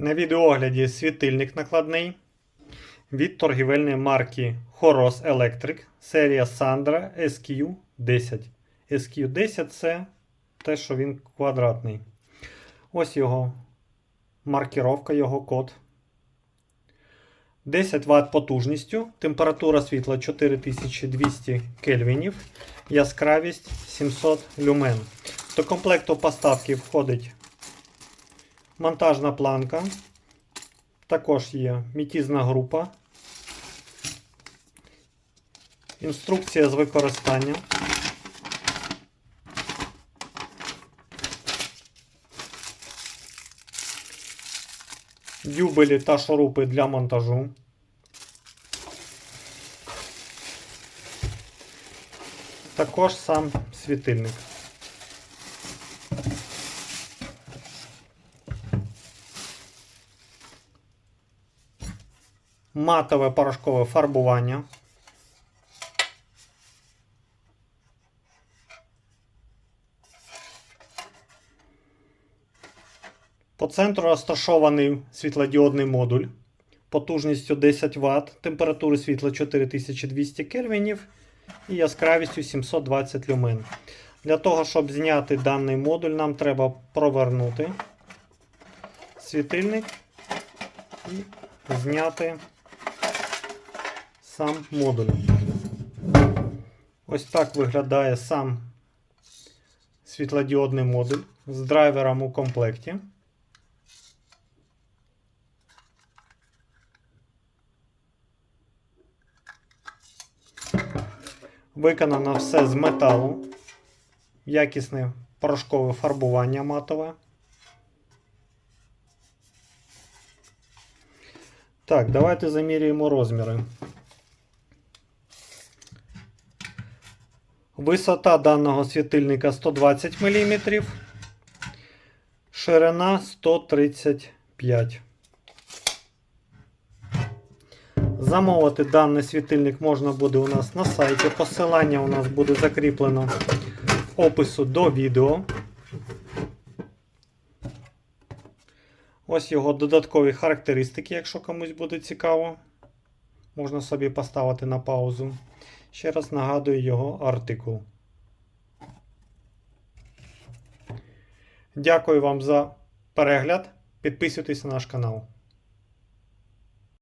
На відеогляді світильник накладний від торгівельної марки Horos Electric, серія Sandra SQ10. SQ10 це те, що він квадратний. Ось його маркіровка, його код. 10 Вт потужністю, температура світла 4200 кельвінів, яскравість 700 люмен. До комплекту поставки входить монтажна планка. Також є мітізна група. Інструкція з використання. Дюбелі та шурупи для монтажу. Також сам світильник. Матове порошкове фарбування. По центру розташований світлодіодний модуль потужністю 10 Вт, температури світла 4200 кельвінів і яскравістю 720 люмен. Для того, щоб зняти даний модуль, нам треба провернути світильник і зняти сам модуль. Ось так виглядає сам світлодіодний модуль з драйвером у комплекті. Виконано все з металу. Якісне порошкове фарбування матове. Так, давайте замірюємо розміри. Висота даного світильника 120 мм, ширина 135 Замовити даний світильник можна буде у нас на сайті. Посилання у нас буде закріплено в опису до відео. Ось його додаткові характеристики, якщо комусь буде цікаво. Можна собі поставити на паузу. Ще раз нагадую його артикул. Дякую вам за перегляд. Підписуйтесь на наш канал.